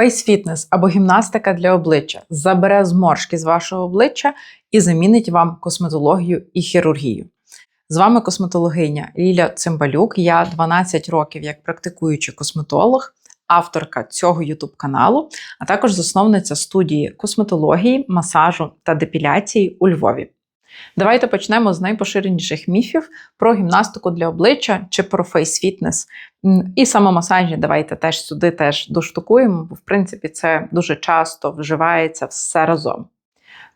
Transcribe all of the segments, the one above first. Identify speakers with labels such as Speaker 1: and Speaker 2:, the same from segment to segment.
Speaker 1: Фейс-фітнес або гімнастика для обличчя забере зморшки з вашого обличчя і замінить вам косметологію і хірургію. З вами косметологиня Ліля Цимбалюк. Я 12 років як практикуючий косметолог, авторка цього YouTube каналу, а також засновниця студії косметології, масажу та депіляції у Львові. Давайте почнемо з найпоширеніших міфів про гімнастику для обличчя чи про фейс-фітнес. І самомасажі давайте теж сюди теж доштукуємо, бо в принципі це дуже часто вживається все разом.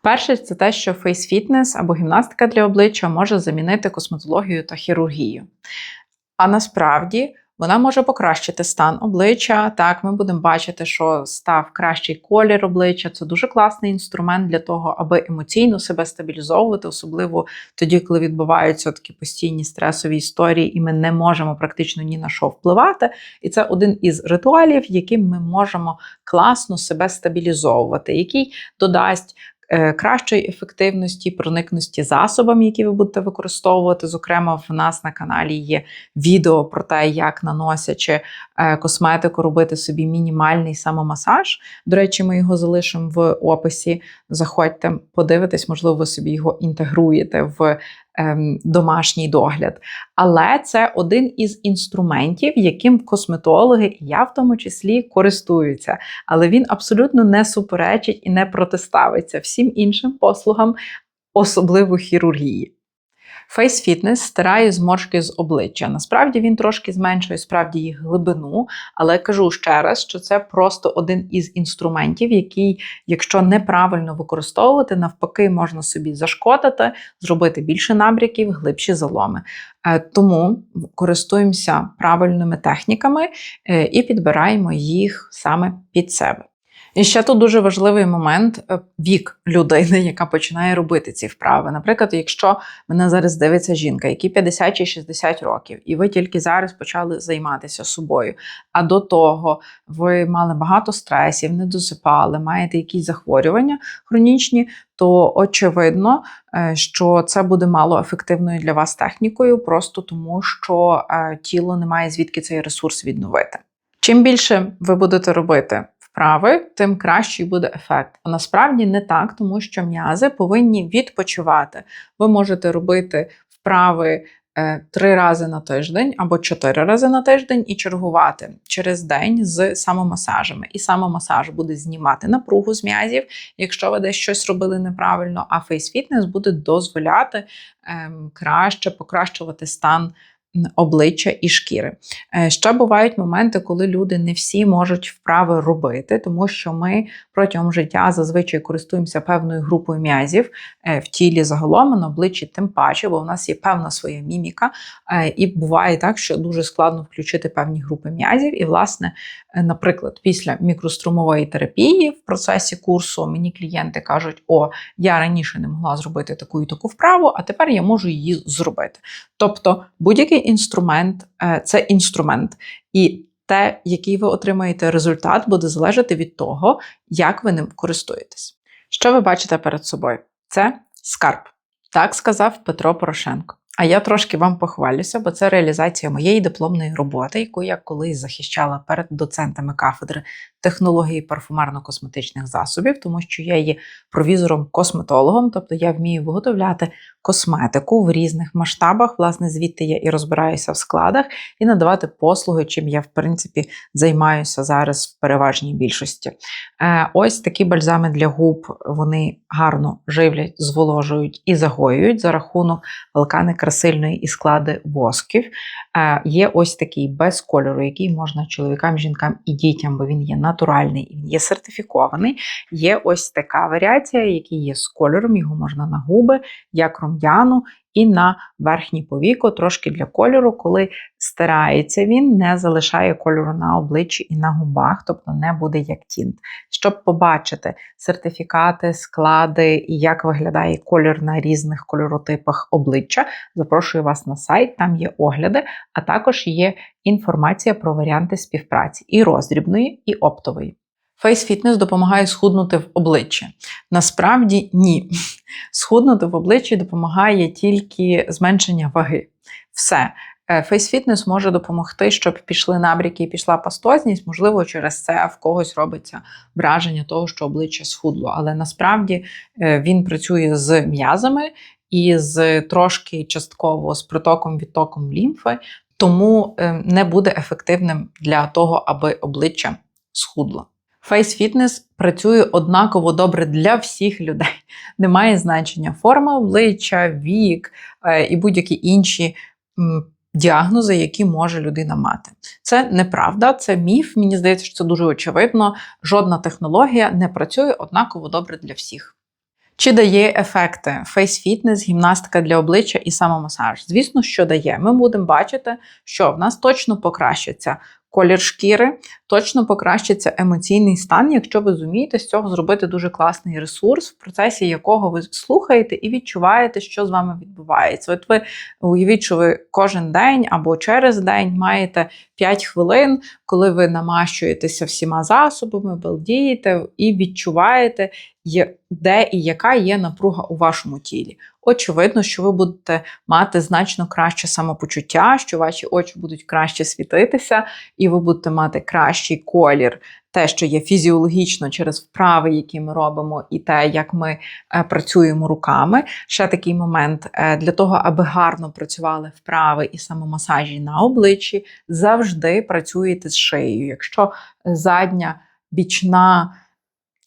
Speaker 1: Перше, це те, що фейс-фітнес або гімнастика для обличчя може замінити косметологію та хірургію. А насправді вона може покращити стан обличчя. Так, ми будемо бачити, що став кращий колір обличчя. Це дуже класний інструмент для того, аби емоційно себе стабілізовувати, особливо тоді, коли відбуваються такі постійні стресові історії, і ми не можемо практично ні на що впливати. І це один із ритуалів, яким ми можемо класно себе стабілізовувати, який додасть. Е, Кращої ефективності, проникності засобами, які ви будете використовувати. Зокрема, в нас на каналі є відео про те, як наносячи е, косметику, робити собі мінімальний самомасаж. До речі, ми його залишимо в описі. Заходьте, подивитесь, можливо, ви собі його інтегруєте в домашній догляд. Але це один із інструментів, яким косметологи, і я в тому числі, користуються. Але він абсолютно не суперечить і не протиставиться всім іншим послугам, особливо хірургії. Фейс-фітнес стирає зморшки з обличчя. Насправді він трошки зменшує справді їх глибину, але кажу ще раз, що це просто один із інструментів, який, якщо неправильно використовувати, навпаки, можна собі зашкодити, зробити більше набряків, глибші заломи. Е, Тому користуємося правильними техніками е, і підбираємо їх саме під себе. І ще тут дуже важливий момент е, вік людини, яка починає робити ці вправи. Наприклад, якщо мене зараз дивиться жінка, якій 50 чи 60 років, і ви тільки зараз почали займатися собою. А до того ви мали багато стресів, не досипали, маєте якісь захворювання хронічні, то очевидно, е, що це буде мало ефективною для вас технікою, просто тому що е, тіло не має звідки цей ресурс відновити. Чим більше ви будете робити вправи, тим кращий буде ефект. А насправді не так, тому що м'язи повинні відпочивати. Ви можете робити вправи е, три рази на тиждень або чотири рази на тиждень і чергувати через день з самомасажами. І самомасаж буде знімати напругу з м'язів, якщо ви десь щось робили неправильно, а фейс-фітнес буде дозволяти ем, краще покращувати стан обличчя і шкіри. Е, Ще бувають моменти, коли люди не всі можуть вправи робити, тому що ми протягом життя зазвичай користуємося певною групою м'язів е, в тілі загалом, на обличчі тим паче, бо в нас є певна своя міміка, е, і буває так, що дуже складно включити певні групи м'язів. І, власне, наприклад, після мікрострумової терапії в процесі курсу мені клієнти кажуть: о, я раніше не могла зробити таку і таку вправу, а тепер я можу її зробити. Тобто будь-який інструмент е, це інструмент, і те, який ви отримаєте результат, буде залежати від того, як ви ним користуєтесь. Що ви бачите перед собою? Це скарб. Так сказав Петро Порошенко. А я трошки вам похвалюся, бо це реалізація моєї дипломної роботи, яку я колись захищала перед доцентами кафедри технології парфумерно-косметичних засобів, тому що я є провізором-косметологом, тобто я вмію виготовляти косметику в різних масштабах. Власне, звідти я і розбираюся в складах, і надавати послуги, чим я, в принципі, займаюся зараз в переважній більшості. Е, Ось такі бальзами для губ вони гарно живлять, зволожують і загоюють за рахунок алкани красильної і склади восків. Е, Є ось такий без кольору, який можна чоловікам, жінкам і дітям, бо він є натуральний він є сертифікований. Є ось така варіація, який є з кольором, його можна на губи, як рум'яну, і на верхній повіко, трошки для кольору, коли стирається він, не залишає кольору на обличчі і на губах, тобто не буде як тінт. Щоб побачити сертифікати, склади і як виглядає колір на різних кольоротипах обличчя, запрошую вас на сайт, там є огляди, а також є інформація про варіанти співпраці і роздрібної, і оптової. Фейс-фітнес допомагає схуднути в обличчі. Насправді ні. Схуднути в обличчі допомагає тільки зменшення ваги. Все. Face може допомогти, щоб пішли набряки і пішла пастозність. Можливо, через це в когось робиться враження того, що обличчя схудло. Але насправді е, він працює з м'язами і з трошки частково з притоком відтоком лімфи, тому е, не буде ефективним для того, аби обличчя схудло. Fitness працює однаково добре для всіх людей. Немає значення форма обличчя, вік е, і будь-які інші діагнози, які може людина мати. Це неправда, це міф. Мені здається, що це дуже очевидно. Жодна технологія не працює однаково добре для всіх. Чи дає ефекти фейс-фітнес, гімнастика для обличчя і самомасаж? Звісно, що дає. Ми будемо бачити, що в нас точно покращиться колір шкіри, точно покращиться емоційний стан, якщо ви зумієте з цього зробити дуже класний ресурс, в процесі якого ви слухаєте і відчуваєте, що з вами відбувається. От ви уявіть, що ви кожен день або через день маєте 5 хвилин, коли ви намащуєтеся всіма засобами, балдієте і відчуваєте, де і яка є напруга у вашому тілі. Очевидно, що ви будете мати значно краще самопочуття, що ваші очі будуть краще світитися, і ви будете мати кращий колір, те, що є фізіологічно через вправи, які ми робимо, і те, як ми е, працюємо руками. Ще такий момент е, для того, аби гарно працювали вправи і самомасажі на обличчі, завжди працюєте з шиєю. Якщо задня бічна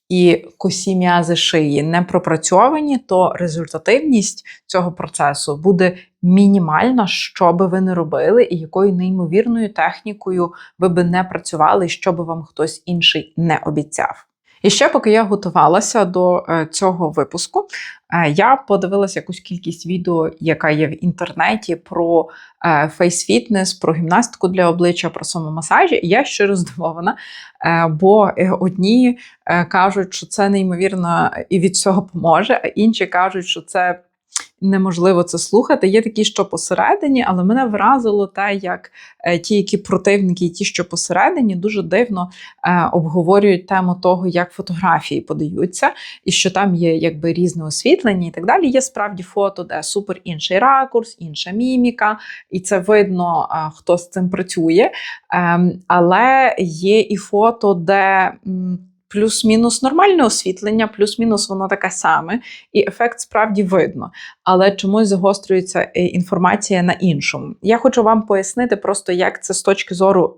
Speaker 1: і косі м'язи шиї не пропрацьовані, то результативність цього процесу буде мінімальна, що би ви не робили, і якою неймовірною технікою ви би не працювали, що би вам хтось інший не обіцяв. І ще, поки я готувалася до е, цього випуску, е, я подивилася якусь кількість відео, яка є в інтернеті про фейс-фітнес, про гімнастику для обличчя, про самомасажі. І я щиро здивована, е, бо одні кажуть, що це неймовірно і від цього поможе, а інші кажуть, що це неможливо це слухати. Є такі, що посередині, але мене вразило те, як е, ті, які противники, і ті, що посередині, дуже дивно е, обговорюють тему того, як фотографії подаються, і що там є якби різне освітлення і так далі. Є справді фото, де супер інший ракурс, інша міміка, і це видно, е, хто з цим працює. Ем, але є і фото, де плюс-мінус нормальне освітлення, плюс-мінус воно таке саме, і ефект справді видно. Але чомусь загострюється е, інформація на іншому. Я хочу вам пояснити просто, як це з точки зору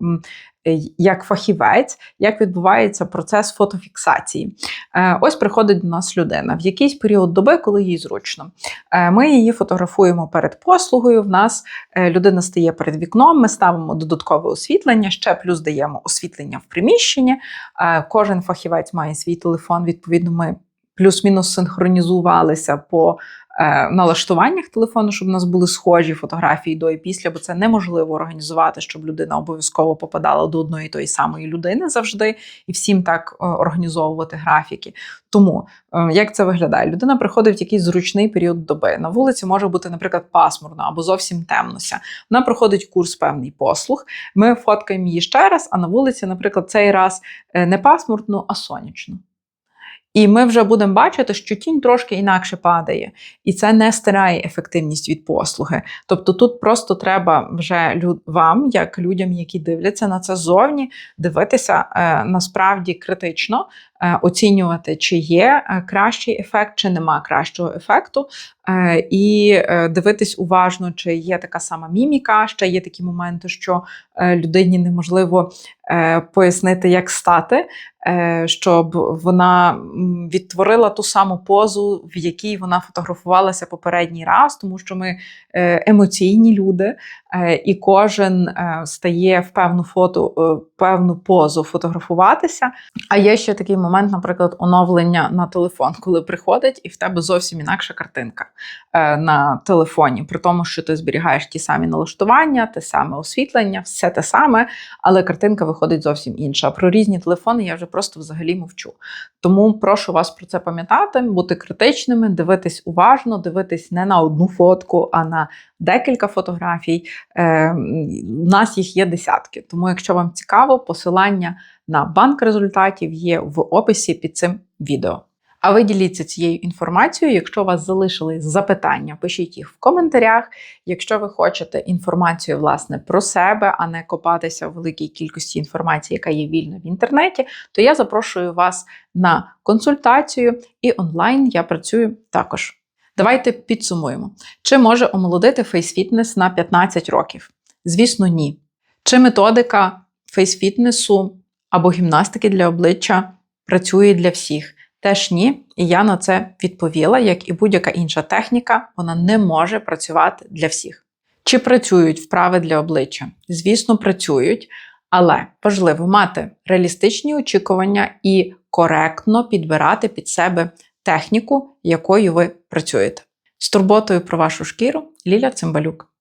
Speaker 1: Е, як фахівець, як відбувається процес фотофіксації. Е, ось приходить до нас людина в якийсь період доби, коли їй зручно. Ми її фотографуємо перед послугою. В нас людина стає перед вікном, ми ставимо додаткове освітлення, ще плюс даємо освітлення в приміщенні. Кожен фахівець має свій телефон, відповідно, ми плюс-мінус синхронізувалися по налаштуваннях телефону, щоб у нас були схожі фотографії до і після, бо це неможливо організувати, щоб людина обов'язково попадала до одної тої самої людини завжди, і всім так е, організовувати графіки. Тому е, як це виглядає? Людина приходить в якийсь зручний період доби. На вулиці може бути, наприклад, пасмурно або зовсім темнося. Вона проходить курс певний послуг. Ми фоткаємо її ще раз, а на вулиці, наприклад, цей раз е, не пасмурно, а сонячно. І ми вже будемо бачити, що тінь трошки інакше падає, і це не стирає ефективність від послуги. Тобто тут просто треба вже вам, як людям, які дивляться на це ззовні, дивитися е, насправді критично, оцінювати, чи є е, кращий ефект, чи нема кращого ефекту. Е, і е, дивитись уважно, чи є така сама міміка. Ще є такі моменти, що е, людині неможливо пояснити, як стати, щоб вона відтворила ту саму позу, в якій вона фотографувалася попередній раз, тому що ми емоційні люди, і кожен стає в певну фото, певну позу фотографуватися. А є ще такий момент, наприклад, оновлення на телефон, коли приходить, і в тебе зовсім інакша картинка. Е, на телефоні, при тому, що ти зберігаєш ті самі налаштування, те саме освітлення, все те саме, але картинка виходить зовсім інша. Про різні телефони я вже просто взагалі мовчу. Тому прошу вас про це пам'ятати, бути критичними, дивитись уважно, дивитись не на одну фотку, а на декілька фотографій. Е, У нас їх є десятки. Тому, якщо вам цікаво, посилання на банк результатів є в описі під цим відео. А ви діліться цією інформацією. Якщо у вас залишились запитання, пишіть їх в коментарях. Якщо ви хочете інформацію власне про себе, а не копатися в великій кількості інформації, яка є вільна в інтернеті, то я запрошую вас на консультацію і онлайн я працюю також. Давайте підсумуємо. Чи може омолодити фейсфітнес на 15 років? Звісно, ні. Чи методика фейсфітнесу або гімнастики для обличчя працює для всіх? Теж ні. І я на це відповіла, як і будь-яка інша техніка, вона не може працювати для всіх. Чи працюють вправи для обличчя? Звісно, працюють, але важливо мати реалістичні очікування і коректно підбирати під себе техніку, якою ви працюєте. З турботою про вашу шкіру Ліля Цимбалюк.